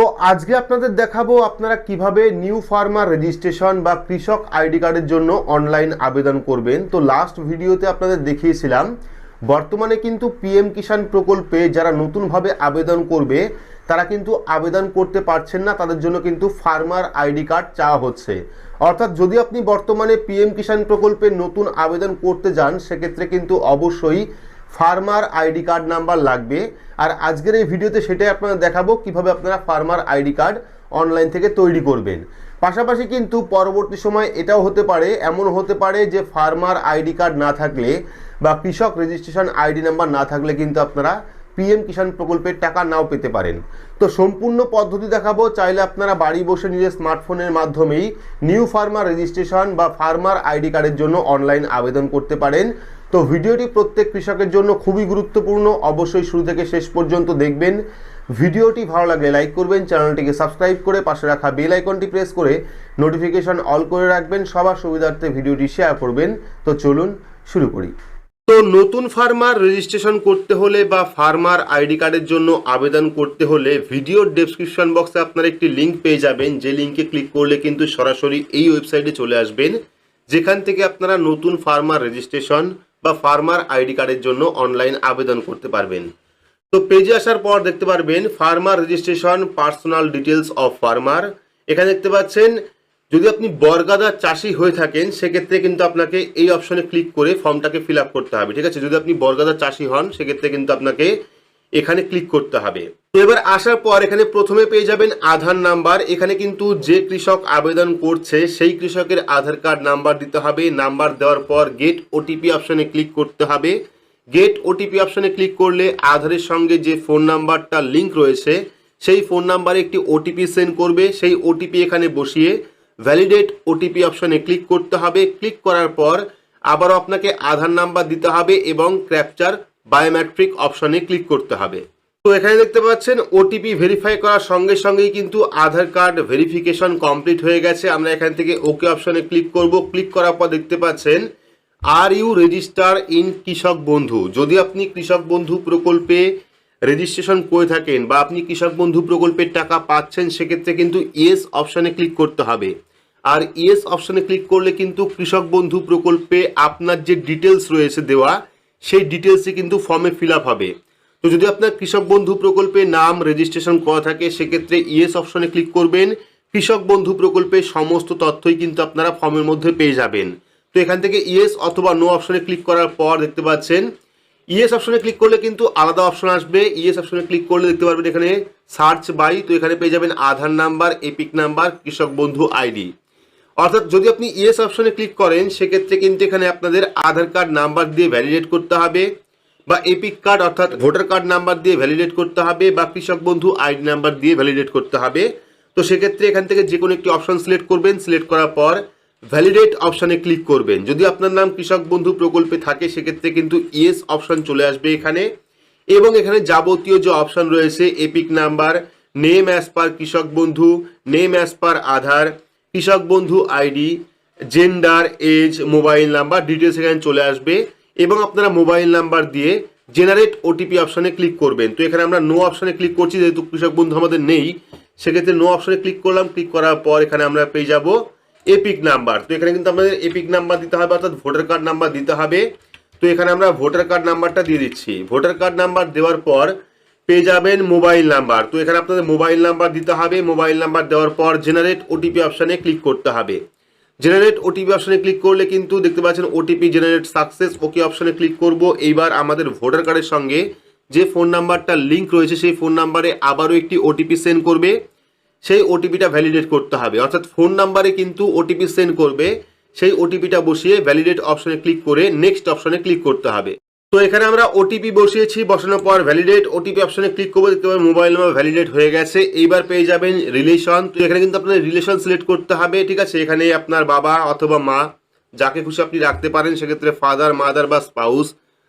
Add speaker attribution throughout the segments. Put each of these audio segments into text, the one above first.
Speaker 1: তো আজকে আপনাদের দেখাবো আপনারা কীভাবে নিউ ফার্মার রেজিস্ট্রেশন বা কৃষক আইডি কার্ডের জন্য অনলাইন আবেদন করবেন। তো লাস্ট ভিডিওতে আপনাদের দেখিয়েছিলাম, বর্তমানে কিন্তু পিএম কিষাণ প্রকল্পে যারা নতুনভাবে আবেদন করবে, তারা কিন্তু আবেদন করতে পারছেন না, তাদের জন্য কিন্তু ফার্মার আইডি কার্ড চাওয়া হচ্ছে। অর্থাৎ যদি আপনি বর্তমানে পিএম কিষাণ প্রকল্পে নতুন আবেদন করতে যান, সেক্ষেত্রে কিন্তু অবশ্যই ফার্মার আইডি কার্ড নাম্বার লাগবে। আর আজকের এই ভিডিওতে সেটাই আপনাদের দেখাবো, কীভাবে আপনারা ফার্মার আইডি কার্ড অনলাইন থেকে তৈরি করবেন। পাশাপাশি কিন্তু পরবর্তী সময় এটাও হতে পারে, এমন হতে পারে যে ফার্মার আইডি কার্ড না থাকলে বা কৃষক রেজিস্ট্রেশন আইডি নাম্বার না থাকলে কিন্তু আপনারা পিএম কিষাণ প্রকল্পের টাকা নাও পেতে পারেন। তো সম্পূর্ণ পদ্ধতি দেখাবো, চাইলে আপনারা বাড়ি বসে নিজের স্মার্টফোনের মাধ্যমেই নিউ ফার্মার রেজিস্ট্রেশন বা ফার্মার আইডি কার্ডের জন্য অনলাইন আবেদন করতে পারেন। তো ভিডিওটি প্রত্যেক কৃষকের জন্য খুবই গুরুত্বপূর্ণ। অবশ্যই শুরু থেকে শেষ পর্যন্ত দেখবেন। ভিডিওটি ভালো লাগলে লাইক করবেন, চ্যানেলটিকে সাবস্ক্রাইব করে পাশে রাখা বেল আইকনটি প্রেস করে নোটিফিকেশন অল করে রাখবেন। সবার সুবিধার্থে ভিডিওটি শেয়ার করবেন। তো চলুন শুরু করি। তো নতুন ফার্মার রেজিস্ট্রেশন করতে হলে বা ফার্মার আইডি কার্ডের জন্য আবেদন করতে হলে ভিডিওর ডেসক্রিপশন বক্সে আপনারা একটি লিঙ্ক পেয়ে যাবেন। যে লিঙ্কে ক্লিক করলে কিন্তু সরাসরি এই ওয়েবসাইটে চলে আসবেন। যেখান থেকে আপনারা নতুন ফার্মার রেজিস্ট্রেশন বা ফার্মার আইডি কার্ডের জন্য অনলাইন আবেদন করতে পারবেন। তো পেজে আসার পর দেখতে পারবেন farmer registration personal details of farmer এখানে দেখতে পাচ্ছেন, যদি আপনি বর্গাদা চাষি হয়ে থাকেন, সেক্ষেত্রে কিন্তু আপনাকে এই অপশনে ক্লিক করে ফর্মটাকে ফিল করতে হবে, ঠিক আছে? যদি আপনি বর্গাদা চাষি হন, সেক্ষেত্রে কিন্তু আপনাকে এখানে ক্লিক করতে হবে। এবার আসার পর এখানে প্রথমে পেয়ে যাবেন আধার নাম্বার। এখানে কিন্তু যে কৃষক আবেদন করছে, সেই কৃষকের আধার কার্ড নাম্বার দিতে হবে। নাম্বার দেওয়ার পর গেট ওটিপি অপশনে ক্লিক করতে হবে। গেট ওটিপি অপশনে ক্লিক করলে আধারের সঙ্গে যে ফোন নাম্বারটা লিঙ্ক রয়েছে, সেই ফোন নাম্বারে একটি ওটিপি সেন্ড করবে। সেই ওটিপি এখানে বসিয়ে ভ্যালিডেট ওটিপি অপশনে ক্লিক করতে হবে। ক্লিক করার পর আবারও আপনাকে আধার নাম্বার দিতে হবে এবং ক্র্যাপচার বায়োমেট্রিক অপশনে ক্লিক করতে হবে। তো এখানে দেখতে পাচ্ছেন ওটিপি ভেরিফাই করার সঙ্গে সঙ্গেই কিন্তু আধার কার্ড ভেরিফিকেশন কমপ্লিট হয়ে গেছে। আমরা এখান থেকে ওকে অপশনে ক্লিক করব। ক্লিক করার পর দেখতে পাচ্ছেন আর ইউ রেজিস্টার ইন কৃষক বন্ধু? যদি আপনি কৃষক বন্ধু প্রকল্পে রেজিস্ট্রেশন করে থাকেন বা আপনি কৃষক বন্ধু প্রকল্পের টাকা পাচ্ছেন, সেক্ষেত্রে কিন্তু ইয়েস অপশানে ক্লিক করতে হবে। আর ইয়েস অপশানে ক্লিক করলে কিন্তু কৃষক বন্ধু প্রকল্পে আপনার যে ডিটেলস রয়েছে দেওয়া, সেই ডিটেলসই কিন্তু ফর্মে ফিল হবে। তো যদি আপনার কৃষক বন্ধু প্রকল্পে নাম রেজিস্ট্রেশন করা থাকে, সেক্ষেত্রে ইয়েস অপশনে ক্লিক করবেন। কৃষক বন্ধু প্রকল্পের সমস্ত তথ্যই কিন্তু আপনারা ফর্মের মধ্যে পেয়ে যাবেন। তো এখান থেকে ইয়েস অথবা নো অপশনে ক্লিক করার পর দেখতে পাচ্ছেন ইয়েস অপশনে ক্লিক করলে কিন্তু আলাদা অপশন আসবে। ইয়েস অপশনে ক্লিক করলে দেখতে পারবেন এখানে সার্চ বাই তো এখানে পেয়ে যাবেন আধার নাম্বার এপিক নাম্বার, কৃষক বন্ধু আইডি অর্থাৎ যদি আপনি ইয়েস অপশনে ক্লিক করেন, সেক্ষেত্রে কিন্তু এখানে আপনাদের আধার কার্ড নাম্বার দিয়ে ভ্যালিডেট করতে হবে। বা এপিক কার্ড অর্থাৎ ভোটার কার্ড নাম্বার দিয়ে ভ্যালিডেট করতে হবে বা কৃষক বন্ধু আইডি নাম্বার দিয়ে ভ্যালিডেট করতে হবে। তো সেক্ষেত্রে এখান থেকে যে কোনো একটি অপশন সিলেক্ট করবেন। সিলেক্ট করার পর ভ্যালিডেট অপশানে ক্লিক করবেন। যদি আপনার নাম কৃষক বন্ধু প্রকল্পে থাকে, সেক্ষেত্রে কিন্তু ইয়েস অপশান চলে আসবে এখানে। এবং এখানে যাবতীয় যে অপশান রয়েছে EPIC number name as per Krishak Bandhu name as per Aadhaar, Krishak Bandhu ID gender age mobile number details এখানে চলে আসবে। এবং আপনারা মোবাইল নাম্বার দিয়ে জেনারেট ওটিপি অপশানে ক্লিক করবেন। তো এখানে আমরা নো অপশানে ক্লিক করছি, যেহেতু কৃষক বন্ধু আমাদের নেই, সেক্ষেত্রে নো অপশানে ক্লিক করলাম। ক্লিক করার পর এখানে আমরা পেয়ে যাব এপিক নাম্বার তো এখানে কিন্তু আমাদের এপিক নাম্বার দিতে হবে, অর্থাৎ ভোটার কার্ড নাম্বার দিতে হবে। তো এখানে আমরা ভোটার কার্ড নাম্বারটা দিয়ে দিচ্ছি। ভোটার কার্ড নাম্বার দেওয়ার পর পেয়ে যাবেন মোবাইল নাম্বার তো এখানে আপনাদের মোবাইল নাম্বার দিতে হবে। মোবাইল নাম্বার দেওয়ার পর জেনারেট ওটিপি অপশানে ক্লিক করতে হবে। জেনারেট ওটিপি অপশানে ক্লিক করলে কিন্তু দেখতে পাচ্ছেন ওটিপি জেনারেট সাকসেস ওকে অপশানে ক্লিক করব। এইবার আমাদের ভোটার কার্ডের সঙ্গে যে ফোন নাম্বারটা লিঙ্ক রয়েছে, সেই ফোন নাম্বারে আবারও একটি ওটিপি সেন্ড করবে। সেই ওটিপিটা ভ্যালিডেট করতে হবে। অর্থাৎ ফোন নাম্বারে কিন্তু ওটিপি সেন্ড করবে। সেই ওটিপিটা বসিয়ে ভ্যালিডেট অপশনে ক্লিক করে নেক্সট অপশনে ক্লিক করতে হবে। তো এখানে আমরা ওটিপি বসিয়েছি, বসানোর পর ভ্যালিডেট ওটিপি অপশনে ক্লিক করব, দেখতে পাবেন মোবাইল নাম্বার ভ্যালিডেট হয়ে গেছে। এইবার পেয়ে যাবেন রিলেশন তো এখানে কিন্তু আপনার রিলেশন সিলেক্ট করতে হবে, ঠিক আছে? এখানে আপনার বাবা অথবা মা, যাকে খুশি আপনি রাখতে পারেন, সেক্ষেত্রে ফাদার মাদার বা স্পাউস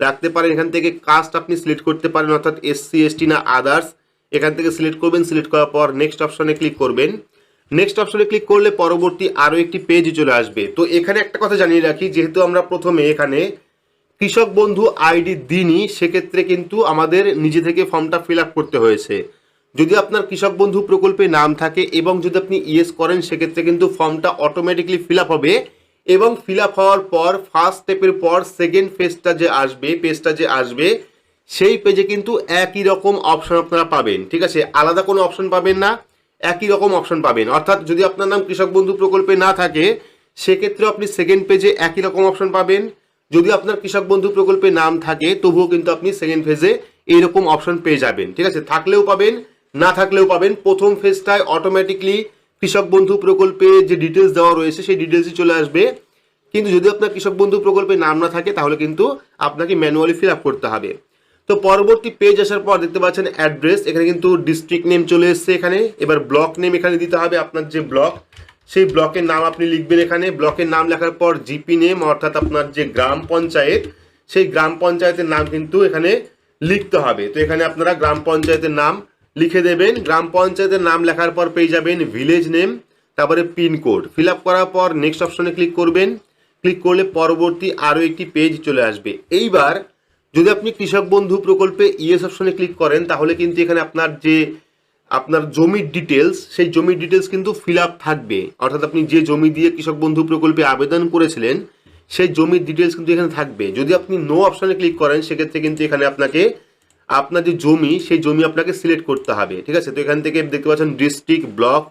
Speaker 1: রাখতে পারেন। এখান থেকে কাস্ট আপনি সিলেক্ট করতে পারেন, অর্থাৎ এসসি এসটি না আদার্স এখান থেকে সিলেক্ট করবেন সিলেক্ট করার পর নেক্সট অপশনে ক্লিক করবেন। নেক্সট অপশনে ক্লিক করলে পরবর্তী আরও একটি পেজ চলে আসবে। তো এখানে একটা কথা জানিয়ে রাখি, যেহেতু আমরা প্রথমে এখানে কৃষক বন্ধু আইডি দিনই সেক্ষেত্রে কিন্তু আমাদের নিজে থেকে ফর্মটা ফিল আপ করতে হয়েছে। যদি আপনার কৃষক বন্ধু প্রকল্পে নাম থাকে এবং যদি আপনি ইয়েস করেন, সেক্ষেত্রে কিন্তু ফর্মটা অটোমেটিকলি ফিল আপ হবে এবং ফিল আপ হওয়ার পর ফার্স্ট স্টেপের পর সেকেন্ড ফেজটা যে আসবে পেজটা যে আসবে, সেই পেজে কিন্তু একই রকম অপশন আপনারা পাবেন, ঠিক আছে? আলাদা কোনো অপশন পাবেন না, একই রকম অপশন পাবেন। অর্থাৎ যদি আপনার নাম কৃষক বন্ধু প্রকল্পে না থাকে সেক্ষেত্রে আপনি সেকেন্ড পেজে একই রকম অপশন পাবেন। যদি আপনার কৃষক বন্ধু প্রকল্পে নাম থাকে, তবুও কিন্তু আপনি সেকেন্ড ফেজে এইরকম অপশন পেয়ে যাবেন। ঠিক আছে? থাকলেও পাবেন, না থাকলেও পাবেন। প্রথম ফেজটায় অটোমেটিকলি কৃষক বন্ধু প্রকল্পে যে ডিটেলস দেওয়া রয়েছে, সেই ডিটেলসই চলে আসবে। কিন্তু যদি আপনার কৃষক বন্ধু প্রকল্পে নাম না থাকে, তাহলে কিন্তু আপনাকে ম্যানুয়ালি ফিল আপ করতে হবে। তো পরবর্তী পেজ আসার পর দেখতে পাচ্ছেন অ্যাড্রেস এখানে কিন্তু ডিস্ট্রিক্ট নেম চলে এসছে এখানে। এবার ব্লক নেম এখানে দিতে হবে আপনার যে ব্লক সেই ব্লকের নাম আপনি লিখবেন এখানে। ব্লকের নাম লেখার পর জিপি নেম অর্থাৎ আপনার যে গ্রাম পঞ্চায়েত, সেই গ্রাম পঞ্চায়েতের নাম কিন্তু এখানে লিখতে হবে। তো এখানে আপনারা গ্রাম পঞ্চায়েতের নাম লিখে দেবেন। গ্রাম পঞ্চায়েতের নাম লেখার পর পেয়ে যাবেন ভিলেজ নেম তারপরে পিনকোড ফিল আপ করার পর নেক্সট অপশনে ক্লিক করবেন। ক্লিক করলে পরবর্তী আরও একটি পেজ চলে আসবে। এইবার যদি আপনি কৃষক বন্ধু প্রকল্পে ইএস অপশনে ক্লিক করেন, তাহলে কিন্তু এখানে আপনার যে আপনার জমির ডিটেলস সেই জমির ডিটেলস কিন্তু ফিল আপ থাকবে। অর্থাৎ আপনি যে জমি দিয়ে কৃষক বন্ধু প্রকল্পে আবেদন করেছিলেন, সেই জমির ডিটেলস কিন্তু এখানে থাকবে। যদি আপনি নো অপশানে ক্লিক করেন, সেক্ষেত্রে কিন্তু এখানে আপনাকে, আপনার যে জমি, সেই জমি আপনাকে সিলেক্ট করতে হবে। ঠিক আছে? তো এখান থেকে দেখতে পাচ্ছেন ডিস্ট্রিক্ট ব্লক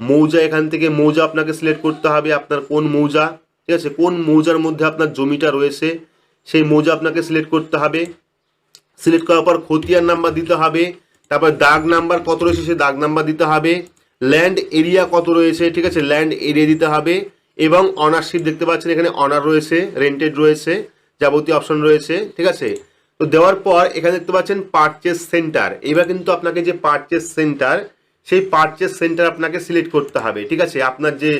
Speaker 1: মৌজা এখান থেকে মৌজা আপনাকে সিলেক্ট করতে হবে, আপনার কোন মৌজা। ঠিক আছে? কোন মৌজার মধ্যে আপনার জমিটা রয়েছে, সেই মৌজা আপনাকে সিলেক্ট করতে হবে। সিলেক্ট করার পর খতিয়ান নাম্বার দিতে হবে। তারপর দাগ নাম্বার কত রয়েছে সেই দাগ নাম্বার দিতে হবে। ল্যান্ড এরিয়া কত রয়েছে, ঠিক আছে? ল্যান্ড এরিয়া দিতে হবে এবং অনারশিপ দেখতে পাচ্ছেন এখানে অনার রয়েছে রেন্টেড রয়েছে, যাবতীয় অপশন রয়েছে, ঠিক আছে? তো দেওয়ার পর এখানে দেখতে পাচ্ছেন পারচেস সেন্টার এবার কিন্তু আপনাকে যে পারচেস সেন্টার সেই পারচেস সেন্টার আপনাকে সিলেক্ট করতে হবে, ঠিক আছে? আপনার যে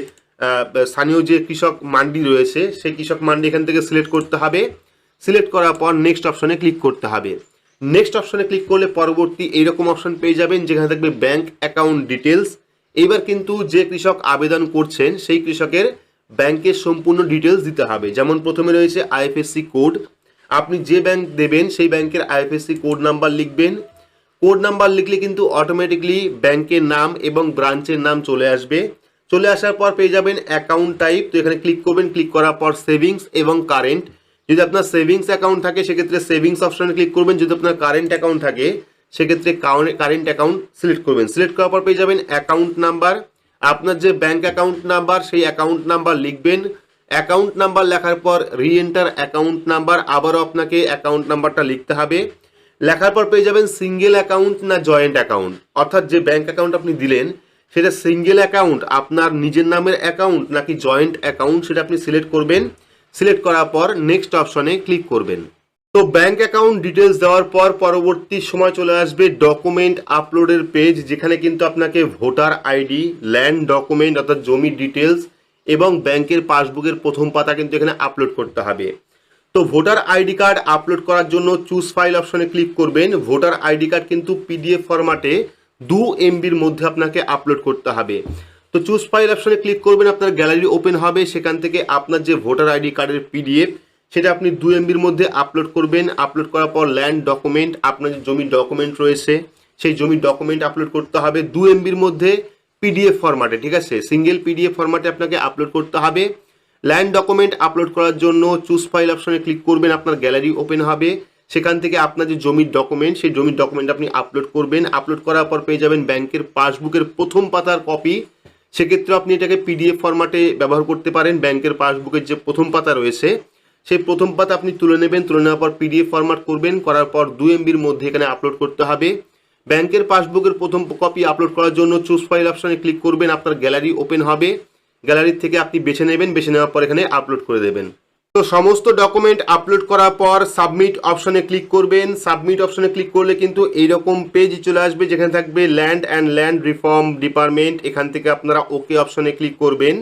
Speaker 1: স্থানীয় যে কৃষক মান্ডি রয়েছে, সেই কৃষক মান্ডি এখান থেকে সিলেক্ট করতে হবে। সিলেক্ট করার পর নেক্সট অপশনে ক্লিক করতে হবে। নেক্সট অপশনে ক্লিক করলে পরবর্তী এইরকম অপশন পেয়ে যাবেন, যেখানে থাকবে ব্যাংক অ্যাকাউন্ট ডিটেলস এবার কিন্তু যে কৃষক আবেদন করছেন, সেই কৃষকের ব্যাংকের সম্পূর্ণ ডিটেলস দিতে হবে। যেমন প্রথমে রয়েছে আইএফএসসি কোড আপনি যে ব্যাংক দেবেন, সেই ব্যাংকের আইএফএসসি কোড নাম্বার লিখবেন। কোড নাম্বার লিখলে কিন্তু অটোমেটিকলি ব্যাংকের নাম এবং ব্রাঞ্চের নাম চলে আসবে। চলে আসার পর পেয়ে যাবেন অ্যাকাউন্ট টাইপ তো এখানে ক্লিক করবেন। ক্লিক করার পর সেভিংস এবং কারেন্ট যদি আপনার সেভিংস অ্যাকাউন্ট থাকে, সেক্ষেত্রে সেভিংস অপশানে ক্লিক করবেন। যদি আপনার কারেন্ট অ্যাকাউন্ট থাকে, সেক্ষেত্রে কারেন্ট অ্যাকাউন্ট সিলেক্ট করবেন। সিলেক্ট করার পর পেয়ে যাবেন অ্যাকাউন্ট নাম্বার আপনার যে ব্যাংক অ্যাকাউন্ট নাম্বার সেই অ্যাকাউন্ট নাম্বার লিখবেন। অ্যাকাউন্ট নাম্বার লেখার পর রি এন্টার অ্যাকাউন্ট নাম্বার আবারও আপনাকে অ্যাকাউন্ট নাম্বারটা লিখতে হবে। লেখার পর পেয়ে যাবেন সিঙ্গেল অ্যাকাউন্ট না জয়েন্ট অ্যাকাউন্ট অর্থাৎ যে ব্যাংক অ্যাকাউন্ট আপনি দিলেন, সেটা সিঙ্গেল অ্যাকাউন্ট আপনার নিজের নামের অ্যাকাউন্ট নাকি জয়েন্ট অ্যাকাউন্ট সেটা আপনি সিলেক্ট করবেন। সিলেক্ট করার পর নেক্সট অপশনে ক্লিক করবেন। তো ব্যাংক অ্যাকাউন্ট ডিটেলস দেওয়ার পর পরবর্তী সময় চলে আসবে ডকুমেন্ট আপলোডের পেজ, যেখানে কিন্তু আপনাকে ভোটার আইডি, ল্যান্ড ডকুমেন্ট অর্থাৎ জমির ডিটেলস এবং ব্যাংকের পাসবুকের প্রথম পাতা কিন্তু এখানে আপলোড করতে হবে। তো ভোটার আইডি কার্ড আপলোড করার জন্য চুজ ফাইল অপশনে ক্লিক করবেন। ভোটার আইডি কার্ড কিন্তু পিডিএফ ফরম্যাটে দু এমবির মধ্যে আপনাকে আপলোড করতে হবে। তো চুজ ফাইল অপশনে ক্লিক করবেন, আপনার গ্যালারি ওপেন হবে, সেখান থেকে আপনার যে ভোটার আইডি কার্ডের পিডিএফ সেটা আপনি দু এমবির মধ্যে আপলোড করবেন। আপলোড করার পর ল্যান্ড ডকুমেন্ট আপনার যে জমির ডকুমেন্ট রয়েছে, সেই জমির ডকুমেন্ট আপলোড করতে হবে দু এমবির মধ্যে পিডিএফ ফরম্যাটে ঠিক আছে? সিঙ্গেল পিডিএফ ফরম্যাটে আপনাকে আপলোড করতে হবে। ল্যান্ড ডকুমেন্ট আপলোড করার জন্য চুজ ফাইল অপশনে ক্লিক করবেন, আপনার গ্যালারি ওপেন হবে। সেখান থেকে আপনার যে জমির ডকুমেন্ট সেই জমির ডকুমেন্ট আপনি আপলোড করবেন। আপলোড করার পর পেয়ে যাবেন ব্যাংকের পাসবুকের প্রথম পাতার কপি সেক্ষেত্রে আপনি এটাকে পিডিএফ ফরম্যাটে ব্যবহার করতে পারেন। ব্যাংকের পাসবুকের যে প্রথম পাতা রয়েছে, সেই প্রথম পাতা আপনি তুলে নেবেন। তুলে নেওয়ার পর পিডিএফ ফরম্যাট করবেন। করার পর দু এমবির মধ্যে এখানে আপলোড করতে হবে। ব্যাংকের পাসবুকের প্রথম কপি আপলোড করার জন্য চুজ ফাইল অপশানে ক্লিক করবেন। আপনার গ্যালারি ওপেন হবে। গ্যালারি থেকে আপনি বেছে নেবেন। বেছে নেওয়ার পর এখানে আপলোড করে দেবেন। তো সমস্ত ডকুমেন্ট আপলোড করার পর সাবমিট অপশনে ক্লিক করবেন। সাবমিট অপশনে ক্লিক করলে কিন্তু এইরকম পেজ চলে আসবে যেখানে থাকবে land and land reform department এখান থেকে আপনারা ওকে অপশনে ক্লিক করবেন।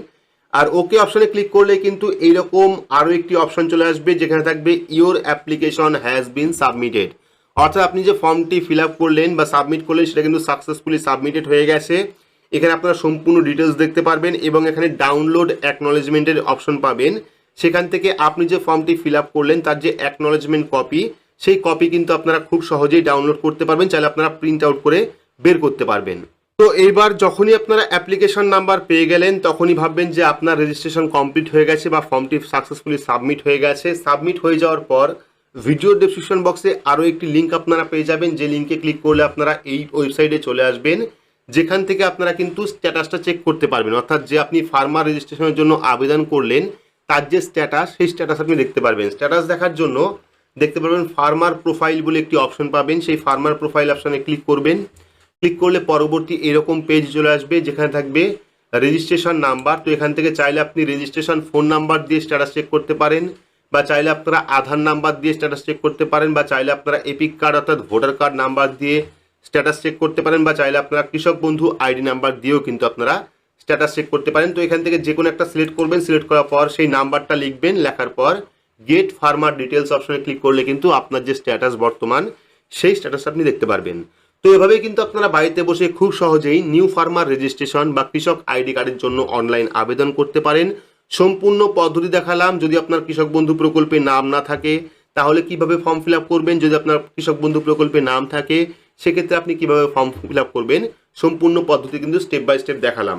Speaker 1: আর ওকে অপশনে ক্লিক করলে কিন্তু এইরকম আরও একটি অপশন চলে আসবে যেখানে থাকবে your application has been submitted অর্থাৎ আপনি যে ফর্মটি ফিল করলেন বা সাবমিট করলেন সেটা কিন্তু সাকসেসফুলি সাবমিটেড হয়ে গেছে। এখানে আপনারা সম্পূর্ণ ডিটেলস দেখতে পারবেন এবং এখানে ডাউনলোড অ্যাকনোলেজমেন্টের অপশন পাবেন। সেখান থেকে আপনি যে ফর্মটি ফিল আপ করলেন, তার যে অ্যাকনলেজমেন্ট কপি সেই কপি কিন্তু আপনারা খুব সহজেই ডাউনলোড করতে পারবেন। চাইলে আপনারা প্রিন্ট আউট করে বের করতে পারবেন। তো এইবার যখনই আপনারা অ্যাপ্লিকেশন নাম্বার পেয়ে গেলেন, তখনই ভাববেন যে আপনার রেজিস্ট্রেশন কমপ্লিট হয়ে গেছে বা ফর্মটি সাকসেসফুলি সাবমিট হয়ে গেছে। সাবমিট হয়ে যাওয়ার পর ভিডিও ডেসক্রিপশন বক্সে আরও একটি লিঙ্ক আপনারা পেয়ে যাবেন। যে লিঙ্কে ক্লিক করলে আপনারা এই ওয়েবসাইটে চলে আসবেন। যেখান থেকে আপনারা কিন্তু স্ট্যাটাসটা চেক করতে পারবেন। অর্থাৎ যে আপনি ফার্মার রেজিস্ট্রেশনের জন্য আবেদন করলেন তার যে স্ট্যাটাস সেই স্ট্যাটাস আপনি দেখতে পারবেন। স্ট্যাটাস দেখার জন্য দেখতে পারবেন ফার্মার প্রোফাইল বলে একটি অপশন পাবেন। সেই ফার্মার প্রোফাইল অপশনে ক্লিক করবেন। ক্লিক করলে পরবর্তী এরকম পেজ চলে আসবে, যেখানে থাকবে রেজিস্ট্রেশন নাম্বার তো এখান থেকে চাইলে আপনি রেজিস্ট্রেশন ফোন নাম্বার দিয়ে স্ট্যাটাস চেক করতে পারেন বা চাইলে আপনারা আধার নাম্বার দিয়ে স্ট্যাটাস চেক করতে পারেন বা চাইলে আপনারা এপিক কার্ড অর্থাৎ ভোটার কার্ড নাম্বার দিয়ে স্ট্যাটাস চেক করতে পারেন বা চাইলে আপনারা কৃষক বন্ধু আইডি নাম্বার দিয়েও কিন্তু আপনারা স্ট্যাটাস চেক করতে পারেন। তো এখান থেকে যে কোনো একটা সিলেক্ট করবেন সিলেক্ট করার পর সেই নাম্বারটা লিখবেন, লেখার পর গেট ফার্মার ডিটেলস অপশনে ক্লিক করলে কিন্তু আপনার যে স্ট্যাটাস বর্তমান, সেই স্ট্যাটাস আপনি দেখতে পারবেন। তো এভাবেই কিন্তু আপনারা বাড়িতে বসে খুব সহজেই নিউ ফার্মার রেজিস্ট্রেশন বা কৃষক আইডি কার্ডের জন্য অনলাইন আবেদন করতে পারেন। সম্পূর্ণ পদ্ধতি দেখালাম। যদি আপনার কৃষক বন্ধু প্রকল্পে নাম না থাকে, তাহলে কীভাবে ফর্ম ফিল করবেন? যদি আপনার কৃষক বন্ধু প্রকল্পে নাম থাকে, সেক্ষেত্রে আপনি কীভাবে ফর্ম ফিল করবেন? সম্পূর্ণ পদ্ধতি কিন্তু স্টেপ বাই স্টেপ দেখালাম।